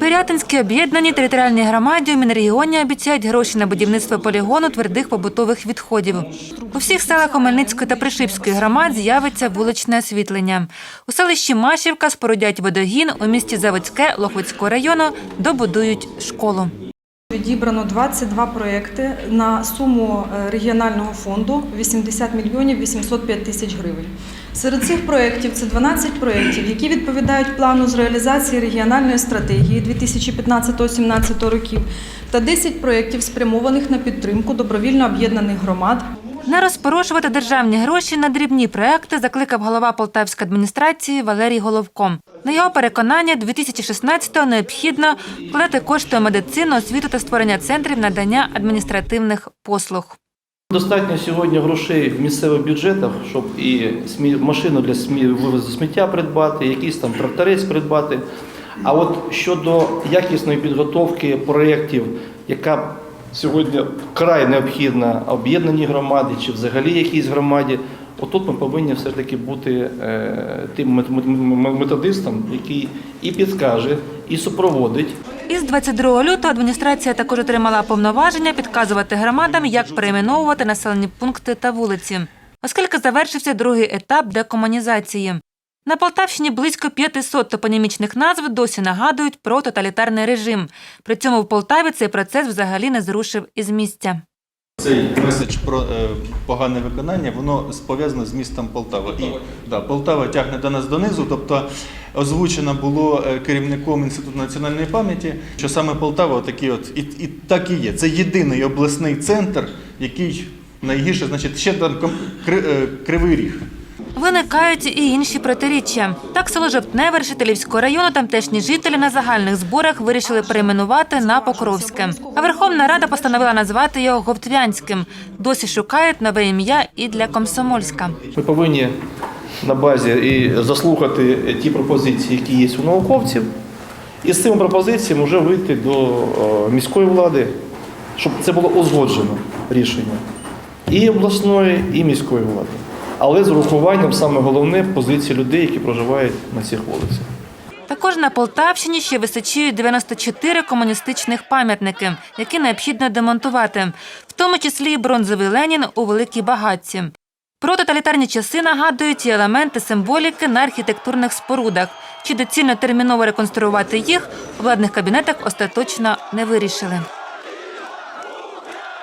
Пирятинській об'єднаній територіальній громаді у Мінрегіоні обіцяють гроші на будівництво полігону твердих побутових відходів. У всіх селах Омельницької та Пришипської громад з'явиться вуличне освітлення. У селищі Машівка спорудять водогін, у місті Заводське Лохвицького району добудують школу. Відібрано 22 проекти на суму е, регіонального фонду 80 мільйонів 805 тисяч гривень. Серед цих проєктів це 12 проєктів, які відповідають плану з реалізації регіональної стратегії 2015-2017 років, та 10 проєктів, спрямованих на підтримку добровільно об'єднаних громад Не розпорошувати державні гроші на дрібні проекти закликав голова Полтавської адміністрації Валерій Головко. На його переконання, 2016-го необхідно вкладати кошти у медицину, освіту та створення центрів надання адміністративних послуг. Достатньо сьогодні грошей в місцевих бюджетах, щоб і машину для вивозу сміття придбати, якийсь там тракторець придбати. А от щодо якісної підготовки проєктів, яка сьогодні вкрай необхідна об'єднаній громаді чи взагалі якійсь громаді, отут ми повинні все ж таки бути е, тим мет- мет- методистом, який і підкаже, і супроводить. Із 22 лютого адміністрація також отримала повноваження підказувати громадам, як перейменовувати населені пункти та вулиці, оскільки завершився другий етап декомунізації. На Полтавщині близько 500 топонімічних назв досі нагадують про тоталітарний режим. При цьому в Полтаві цей процес взагалі не зрушив із місця. Цей меседж про е, погане виконання, воно пов'язано з містом Полтава. І да, Полтава тягне до нас донизу, тобто озвучено було е, керівником Інституту національної пам'яті, що саме Полтава такий от, і, і так і є. Це єдиний обласний центр, який найгірше, значить, ще там е, кривий ріг. Виникають і інші протиріччя. Так, село Жовтневе Решетилівського району тамтешні жителі на загальних зборах вирішили перейменувати на Покровське. А Верховна Рада постановила назвати його Говтвянським. Досі шукають нове ім'я і для Комсомольська. Ми повинні на базі і заслухати ті пропозиції, які є у науковців, і з цими пропозиціями вже вийти до е, міської влади, щоб це було узгоджено рішення і обласної, і міської влади. Але з урахуванням саме головне позиції людей, які проживають на цих вулицях. Також на Полтавщині ще височіють 94 комуністичних пам'ятники, які необхідно демонтувати, в тому числі бронзовий Ленін у Великій Багатці. Про тоталітарні часи нагадують і елементи символіки на архітектурних спорудах. Чи доцільно терміново реконструювати їх, у владних кабінетах остаточно не вирішили.